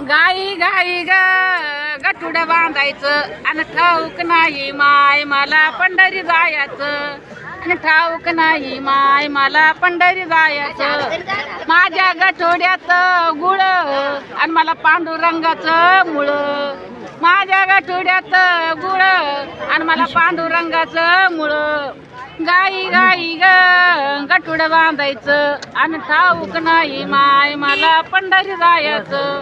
गाई गाई ग गठुड बांधायचं. आणि ठाऊक नाही माय मला पंढरी जायचं. आणि ठाऊक नाही माय मला पंढरी जायचं. माझ्या गठोड्यात गुळ आणि मला पांडुरंगाचं मुळ. माझ्या गठोड्यात गुळ आणि मला पांडुरंगाचं मुळ. गाई गाई ग गटुड बांधायचं. आणि ठाऊक नाही माय मला पंढरी जायचं.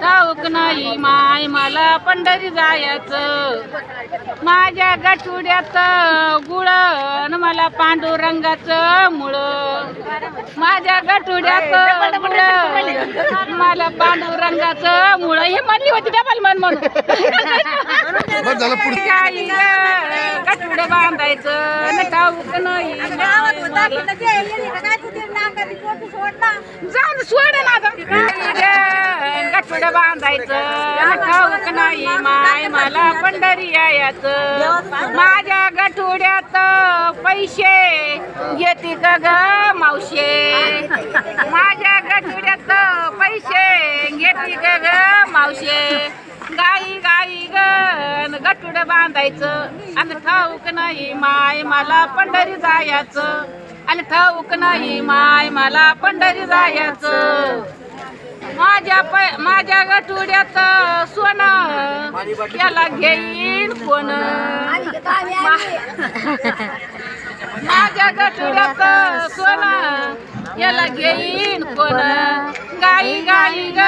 ठाऊक नाही माय मला पंढरी जायचं. माझ्या गठुड्यात गुळ आणि मला पांडुरंगाचं मुळ. माझ्या गठुड्यात गुळ मला पांडुरंगाचं मुळ. हे म्हणली होती डबल मन म्हणून. गाई ग गटुड बांधायचं. जाऊन सोड ना. गठुड बांधायचं ठाऊक नाही माय मला पंढरी यायचं माझ्या गठुड्यात पैसे घेते का ग मावशे? माझ्या गठुड्यात पैसे घेते का ग मावशे? गाई गाई ग गटुड बांधायचं. आणि ठाऊक नाही माय मला पंढरी जायचं. आणि ठाऊक नाही माय मला पंढरी जायचं. माझ्या प माझ्या गटुड्यात सोनं. याला घेईन कोण? माझ्या गटुड्यात सोनं. याला घेईन कोण? गाई गाई ग.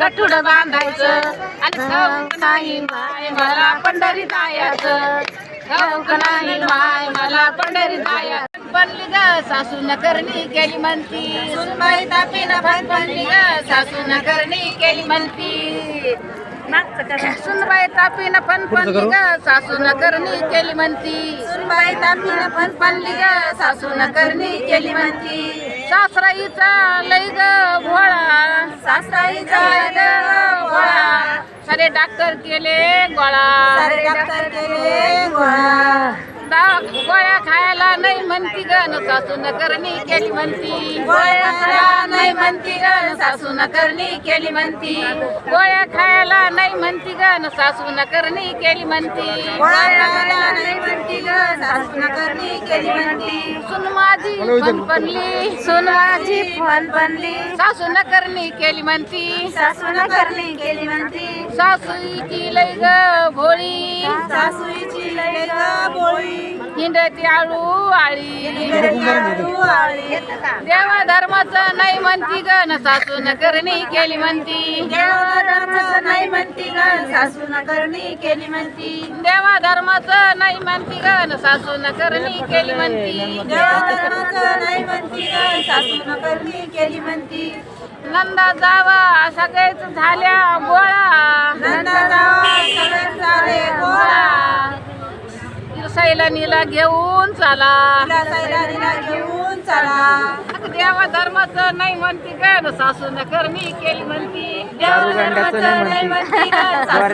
गटुड बांधायचं आणि नाही माय मला पंढरी जायचं ठाऊक नाही माय मला पंढरी जायचं बनली ग सासून करणी केली म्हणती. सुनबाई तापीनं भात बनली ग सासून करणी केली म्हणती. सुनबाई तापीनं पण बनली ग सासून करणी केली म्हणती. सुनबाई तापीनं पण बनली ग सासून करणी केली म्हणती. सासराईचा लय ग सासराईचा लय ग सारे डॉक्टर केले गोळा. सारे डॉक्टर केले गोळा. गोळ्या खायला नाही म्हणती ग न सासून करणी केली म्हणती. गोळ्या खायला नाही म्हणती ग न सासून करणी केली म्हणती. गोळ्या खायला नाही म्हणती ग न सासून करणी केली म्हणती. गोळ्या खायला नाही म्हणती ग सासून करणी केली म्हणती. सुन माझी पण बनली. सुन माझी पण बनली. सासून करणी केली म्हणती. सासून करणी केली म्हणती. सासूची लय ग भोळी. सासूची लय ग भोळी. हिंडती आळू आळी. देवा धर्माचं नाही म्हणती ग न सासून करणी केली म्हणती. देवा धर्माचं नाही म्हणती ग सासून करणी केली म्हणती. देवा धर्माचं नाही म्हणती ग न सासून करणी केली म्हणती. देवा धर्माचं नाही म्हणती ग सासून करणी केली म्हणती. नंदा जावा सगळेच झाल्या गोळा. नंदा जावा सगळेच झाले गोळा. सैलानीला घेऊन चला घेऊन चला देवा धर्माचं नाही म्हणती ग सासून करणी केली म्हणती दारू गांड्याचं नाही म्हणती.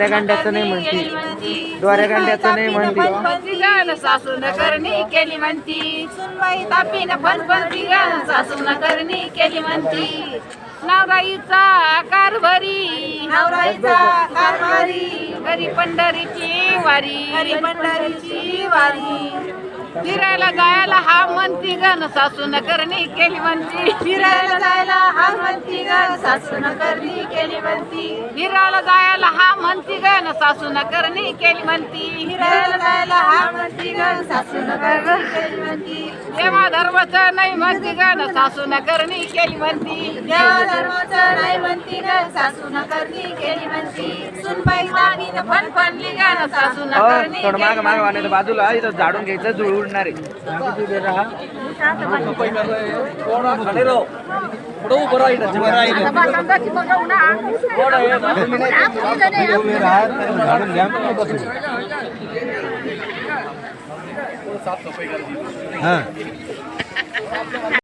गांड्याचं नाही म्हणती. द्वारे गांड्याचं नाही म्हणती. म्हणती ग सासून करणी केली म्हणती सुनबाई तापीनं फणफणती ग सासून करणी केली म्हणती नवराईचा कारभारी. नवराईचा कारभारी. घरी पंढरीची वारी. घरी पंढरीची वारी. फिरायला जायला हा म्हणती ग न सासून करणी केली म्हणती. फिरायला जायला हा म्हणती ग सासून करणी केली म्हणती. फिरायला जायला हा म्हणती ग न सासून करणी केली म्हणती. फिरायला जायला हा देवा धर्माचं नाही म्हणती ग न सासून करणी केली म्हणती. देवा धर्माचं नाही म्हणती ग सासून करणी केली म्हणती. सुनबाई फन फनली ग न सासून हो करणी थोडं माग केली माग. वाले बाजूला इथं झाडून घ्यायचं जुळ उडणार आहे. झाडून घ्या. हा